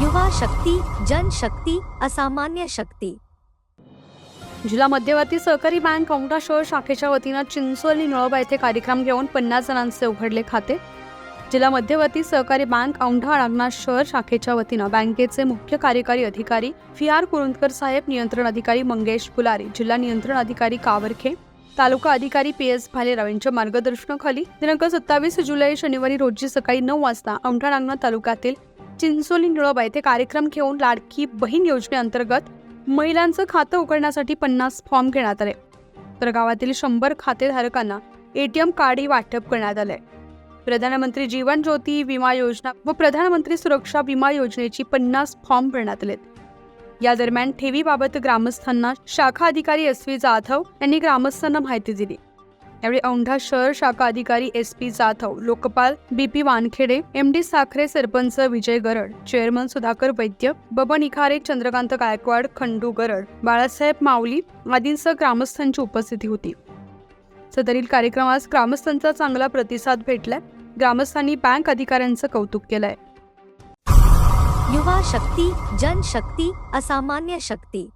युवा शक्ती जनशक्ती असामान्य शक्ती. जिल्हा मध्यवर्ती सहकारी बँक औंढा शहर शाखेच्या वतीनं चिंचोली निळोबा येथे कार्यक्रम घेऊन पन्नास जणांचे उघडले खाते. जिल्हा मध्यवर्ती सहकारी बँक औंढा नागनाथ शहर शाखेच्या वतीनं बँकेचे मुख्य कार्यकारी अधिकारी फी आर कुरुंदकर साहेब नियंत्रण अधिकारी मंगेश फुलारी जिल्हा नियंत्रण अधिकारी कावरखे तालुका अधिकारी पी एस भालेराव यांच्या मार्गदर्शनाखाली दिनांक सत्तावीस जुलै शनिवारी रोजी सकाळी नऊ वाजता औंढा नागनाथ तालुक्यातील चिंचोली निळोबा येथे कार्यक्रम घेऊन लाडकी बहीण योजनेअंतर्गत महिलांचं खातं उघडण्यासाठी पन्नास फॉर्म घेण्यात आले. तर गावातील शंभर खातेधारकांना एटीएम कार्डही वाटप करण्यात आले प्रधानमंत्री जीवन ज्योती विमा योजना व प्रधानमंत्री सुरक्षा विमा योजनेची पन्नास फॉर्म भरण्यात आलेत. या दरम्यान ठेवीबाबत ग्रामस्थांना शाखा अधिकारी एस व्ही जाधव यांनी ग्रामस्थांना माहिती दिली. यावेळी औंढा शहर शाखा अधिकारी S P Jadhav Lokpal B P Wankhede M D Sakhare sarpanch Vijay Garad chairman Sudhakar Vaidya Baban Ikhare Chandrakant Gaikwad Khandu Garad Balasaheb Mauli आदींसह ग्रामस्थांची उपस्थिती होती. सदरील कार्यक्रमास ग्रामस्थांचा चांगला प्रतिसाद भेटलाय. ग्रामस्थांनी बँक अधिकाऱ्यांचं कौतुक केलंय. युवा शक्ती जनशक्ती असामान्य शक्ती.